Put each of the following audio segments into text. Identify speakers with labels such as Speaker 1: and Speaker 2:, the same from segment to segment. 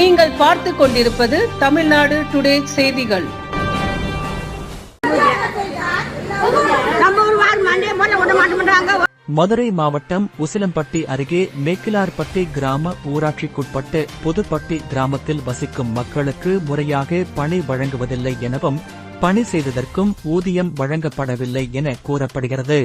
Speaker 1: நீங்கள் பார்த்து கொண்டிருப்பது தமிழ்நாடு டுடே செய்திகள்.
Speaker 2: மதுரை மாவட்டம் உசிலம்பட்டி அருகே மேக்கிலார்பட்டி கிராம ஊராட்சிக்குட்பட்ட புதுப்பட்டி கிராமத்தில் வசிக்கும் மக்களுக்கு முறையாக பணி வழங்குவதில்லை எனவும் பணி செய்ததற்கும் ஊதியம் வழங்கப்படவில்லை என கூறப்படுகிறது.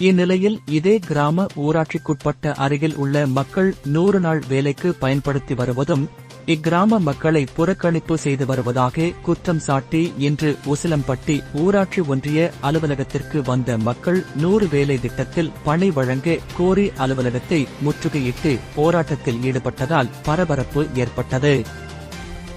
Speaker 2: இந்நிலையில் இதே கிராம ஊராட்சிக்குட்பட்ட அருகில் உள்ள மக்கள் நூறு நாள் வேலைக்கு பயன்படுத்தி வருவதும் இக்கிராம மக்களை புறக்கணிப்பு செய்து வருவதாக குற்றம் சாட்டி இன்று உசிலம்பட்டி ஊராட்சி ஒன்றிய அலுவலகத்திற்கு வந்த மக்கள் நூறு வேலை திட்டத்தில் பணி வழங்க கோரி அலுவலகத்தை முற்றுகையிட்டு போராட்டத்தில் ஈடுபட்டதால் பரபரப்பு ஏற்பட்டது.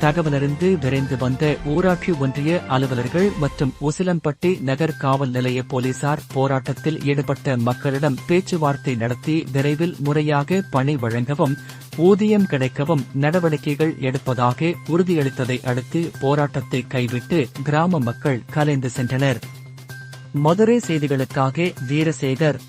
Speaker 2: தகவலறிந்து விரைந்து வந்த ஊராட்சி ஒன்றிய அலுவலர்கள் மற்றும் உசிலம்பட்டி நகர் காவல் நிலைய போலீசார் போராட்டத்தில் ஈடுபட்ட மக்களிடம் பேச்சுவார்த்தை நடத்தி விரைவில் முறையாக பணி வழங்கவும் ஊதியம் கிடைக்கவும் நடவடிக்கைகள் எடுப்பதாக உறுதியளித்ததை அடுத்து போராட்டத்தை கைவிட்டு கிராம மக்கள் கலைந்து சென்றனர். மதுரை செய்திகளுக்காக வீரசேகர்